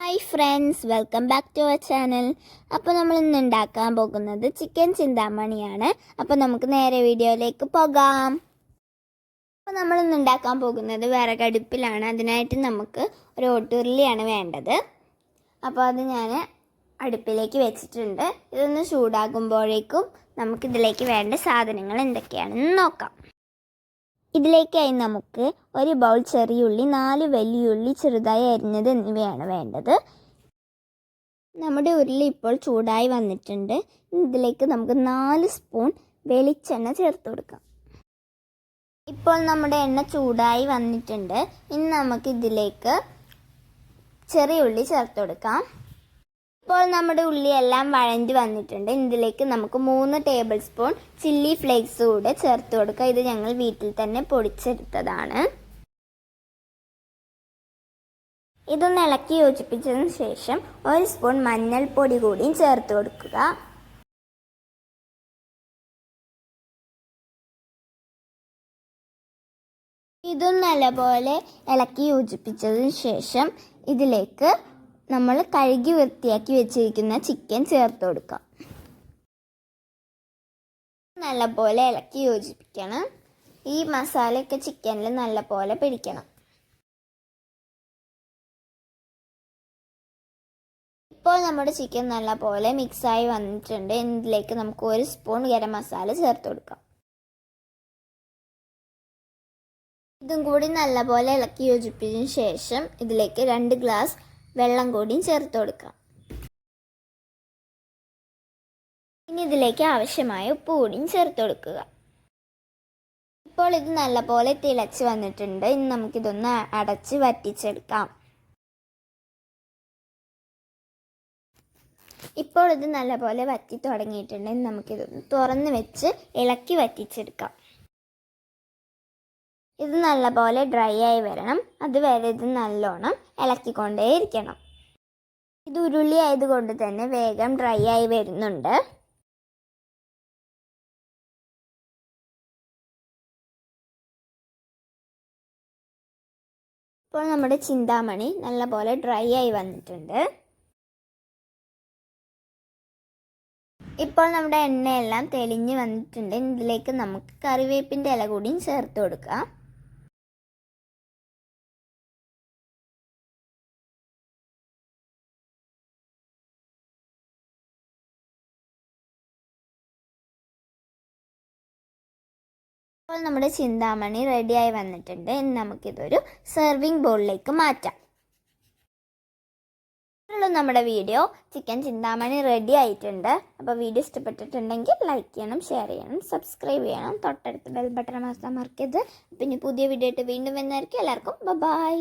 Hi friends welcome back to our channel അപ്പോൾ നമ്മൾ ഇന്ന് ഉണ്ടാക്കാൻ പോകുന്നത് ചിക്കൻ ചിന്താമണിയാണ്. അപ്പോൾ നമുക്ക് നേരെ വീഡിയോയിലേക്ക് പോകാം. അപ്പോൾ നമ്മൾ ഇന്ന് ഉണ്ടാക്കാൻ പോകുന്നത് വിറകടുപ്പിലാണ് അതിനായിട്ട് നമുക്ക് ഒരു ഓട്ടുരുളിയാണ് വേണ്ടത്. അപ്പോൾ അത് ഞാൻ അടുപ്പിലേക്ക് വെച്ചിട്ടുണ്ട്. ഇതൊന്ന് ചൂടാകുമ്പോഴേക്കും നമുക്കിതിലേക്ക് വേണ്ട സാധനങ്ങൾ എന്തൊക്കെയാണെന്ന് നോക്കാം. ഇതിലേക്കായി നമുക്ക് ഒരു ബൗൾ ചെറിയുള്ളി നാല് വലിയുള്ളി ചെറുതായി അരിഞ്ഞത് എന്നിവയാണ് വേണ്ടത്. നമ്മുടെ ഉരുളി ഇപ്പോൾ ചൂടായി വന്നിട്ടുണ്ട്. ഇതിലേക്ക് നമുക്ക് നാല് സ്പൂൺ വെളിച്ചെണ്ണ ചേർത്ത് കൊടുക്കാം. ഇപ്പോൾ നമ്മുടെ എണ്ണ ചൂടായി വന്നിട്ടുണ്ട്. ഇനി നമുക്ക് ഇതിലേക്ക് ചെറിയ ഉള്ളി ചേർത്ത് കൊടുക്കാം. ഇപ്പോൾ നമ്മുടെ ഉള്ളി എല്ലാം വഴഞ്ഞ് വന്നിട്ടുണ്ട്. ഇതിലേക്ക് നമുക്ക് മൂന്ന് ടേബിൾ സ്പൂൺ ചില്ലി ഫ്ലേക്സ് കൂടെ ചേർത്ത് കൊടുക്കുക ഇത് ഞങ്ങൾ വീട്ടിൽ തന്നെ പൊടിച്ചെടുത്തതാണ്. ഇതൊന്ന് ഇളക്കി യോജിപ്പിച്ചതിന് ശേഷം ഒരു സ്പൂൺ മഞ്ഞൾപ്പൊടി കൂടിയും ചേർത്ത് കൊടുക്കുക. ഇതും നല്ലപോലെ ഇളക്കി യോജിപ്പിച്ചതിന് ശേഷം ഇതിലേക്ക് നമ്മൾ കഴുകി വൃത്തിയാക്കി വെച്ചിരിക്കുന്ന ചിക്കൻ ചേർത്ത് കൊടുക്കാം. നല്ലപോലെ ഇളക്കി യോജിപ്പിക്കണം. ഈ മസാലയൊക്കെ ചിക്കനിൽ നല്ലപോലെ പിടിക്കണം. ഇപ്പോൾ നമ്മുടെ ചിക്കൻ നല്ലപോലെ മിക്സായി വന്നിട്ടുണ്ട്. ഇതിലേക്ക് നമുക്ക് ഒരു സ്പൂൺ ഗരം മസാല ചേർത്ത് കൊടുക്കാം. ഇതും കൂടി നല്ലപോലെ ഇളക്കി യോജിപ്പിച്ചതിന് ശേഷം ഇതിലേക്ക് രണ്ട് ഗ്ലാസ് വെള്ളം കൂടിയും ചേർത്ത് കൊടുക്കാം. ഇനി ഇതിലേക്ക് ആവശ്യമായ ഉപ്പ് കൂടിയും ചേർത്ത് കൊടുക്കുക. ഇപ്പോൾ ഇത് നല്ലപോലെ തിളച്ച് വന്നിട്ടുണ്ട്. ഇനി നമുക്കിതൊന്ന് അടച്ച് വറ്റിച്ചെടുക്കാം. ഇപ്പോൾ ഇത് നല്ലപോലെ വറ്റി തുടങ്ങിയിട്ടുണ്ട്. നമുക്കിതൊന്ന് തുറന്ന് വെച്ച് ഇളക്കി വറ്റിച്ചെടുക്കാം. ഇത് നല്ലപോലെ ഡ്രൈ ആയി വരണം. അതുവരെ ഇത് നല്ലോണം ഇളക്കിക്കൊണ്ടേയിരിക്കണം. ഇത് ഉരുളി ആയതുകൊണ്ട് തന്നെ വേഗം ഡ്രൈ ആയി വരുന്നുണ്ട്. ഇപ്പോൾ നമ്മുടെ ചിന്താമണി നല്ലപോലെ ഡ്രൈ ആയി വന്നിട്ടുണ്ട്. ഇപ്പോൾ നമ്മുടെ എണ്ണയെല്ലാം തെളിഞ്ഞ് വന്നിട്ടുണ്ട്. ഇതിലേക്ക് നമുക്ക് കറിവേപ്പിന്റെ ഇല കൂടിയും ചേർത്ത് കൊടുക്കാം. ഇപ്പോൾ നമ്മുടെ ചിന്താമണി റെഡിയായി വന്നിട്ടുണ്ട്. ഇനി നമുക്കിതൊരു സെർവിങ് ബോളിലേക്ക് മാറ്റാം. നമ്മുടെ വീഡിയോ ചിക്കൻ ചിന്താമണി റെഡി ആയിട്ടുണ്ട്. അപ്പോൾ വീഡിയോ ഇഷ്ടപ്പെട്ടിട്ടുണ്ടെങ്കിൽ ലൈക്ക് ചെയ്യണം ഷെയർ ചെയ്യണം സബ്സ്ക്രൈബ് ചെയ്യണം. തൊട്ടടുത്ത് ബെൽ ബട്ടൺ മാസം മറക്കരുത് പിന്നെ പുതിയ വീഡിയോ ആയിട്ട് വീണ്ടും വരുന്നതായിരിക്കും. എല്ലാവർക്കും ബൈ